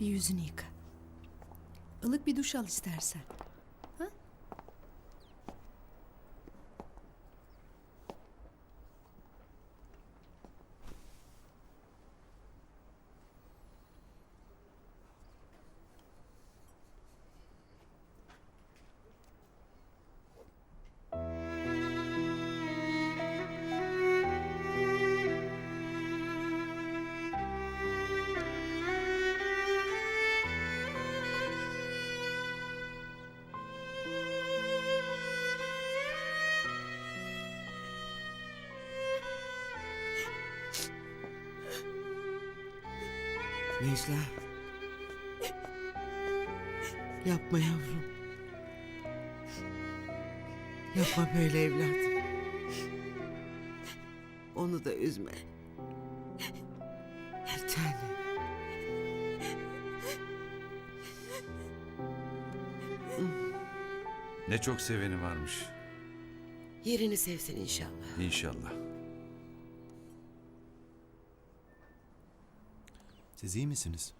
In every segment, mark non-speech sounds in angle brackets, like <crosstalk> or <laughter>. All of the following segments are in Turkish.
Bir yüzünü yıka. Ilık bir duş al istersen. Necla. Yapma yavrum. Yapma böyle evladım. Onu da üzme. Bir tane. Ne çok seveni varmış. Yerini sevsin inşallah. İnşallah. Siz iyi misiniz?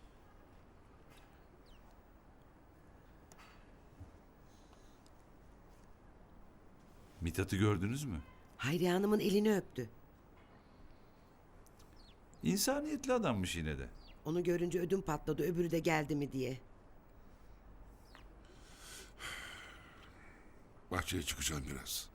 Mithat'ı gördünüz mü? Hayriye Hanım'ın elini öptü. İnsaniyetli adammış yine de. Onu görünce ödüm patladı öbürü de geldi mi diye. Bahçeye çıkacağım biraz.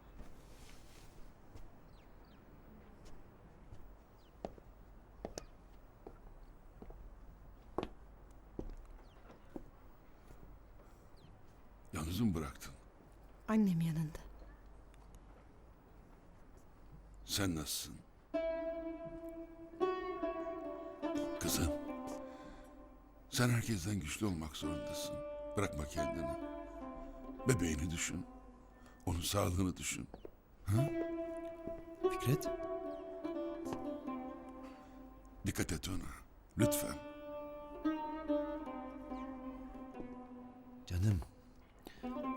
Yalnız mı bıraktın? Annem yanında. Sen nasılsın? Kızım. Sen herkesten güçlü olmak zorundasın. Bırakma kendini. Bebeğini düşün. Onun sağlığını düşün. Fikret? Dikkat et ona. Lütfen.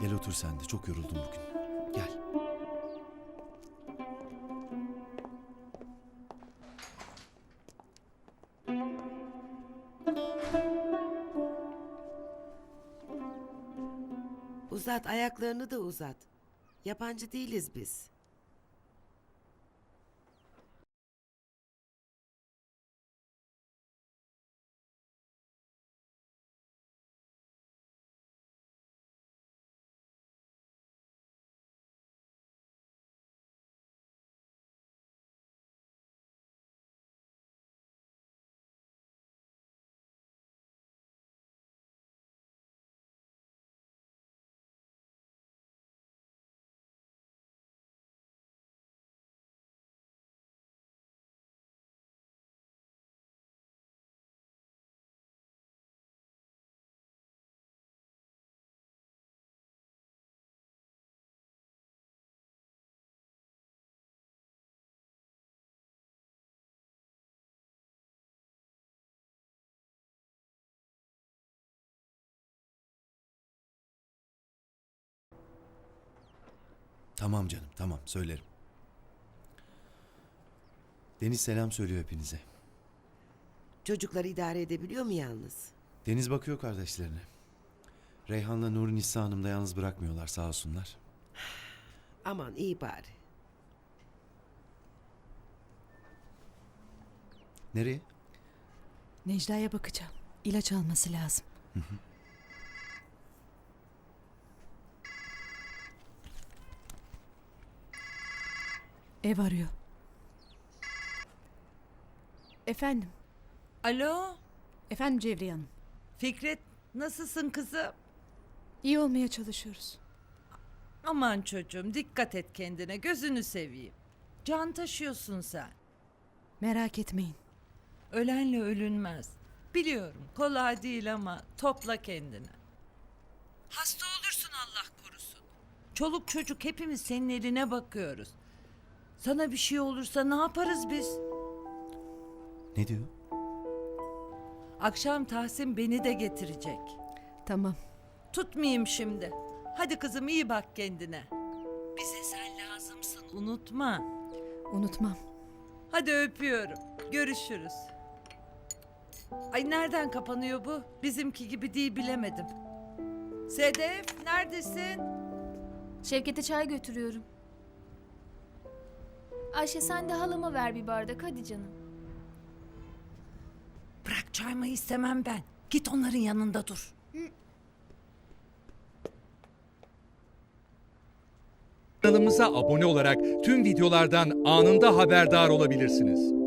Gel otur sen de. Çok yoruldum bugün. Gel. Uzat ayaklarını da uzat. Yabancı değiliz biz. Tamam canım. Tamam. Söylerim. Deniz selam söylüyor hepinize. Çocukları idare edebiliyor mu yalnız? Deniz bakıyor kardeşlerine. Reyhan'la Nuri Nisa Hanım da yalnız bırakmıyorlar sağ olsunlar. <sighs> Aman iyi bari. Nereye? Necla'ya bakacağım. İlaç alması lazım. Ev arıyor. Efendim. Alo, Efendim Cevriye Hanım. Fikret nasılsın kızım? İyi olmaya çalışıyoruz. Aman çocuğum dikkat et kendine gözünü seveyim. Can taşıyorsun sen. Merak etmeyin. Ölenle ölünmez. Biliyorum kolay değil ama topla kendini. Hasta olursun Allah korusun. Çoluk çocuk hepimiz senin eline bakıyoruz. Sana bir şey olursa ne yaparız biz? Ne diyor? Akşam Tahsin beni de getirecek. Tamam. Tutmayayım şimdi. Hadi kızım iyi bak kendine. Bize sen lazımsın unutma. Unutmam. Hadi öpüyorum. Görüşürüz. Ay nereden kapanıyor bu? Bizimki gibi değil bilemedim. Sedef neredesin? Şevket'e çay götürüyorum. Ayşe sen de halama ver bir bardak hadi canım. Bırak çay mı istemem ben. Git onların yanında dur. Kanalımıza abone olarak tüm videolardan anında haberdar olabilirsiniz.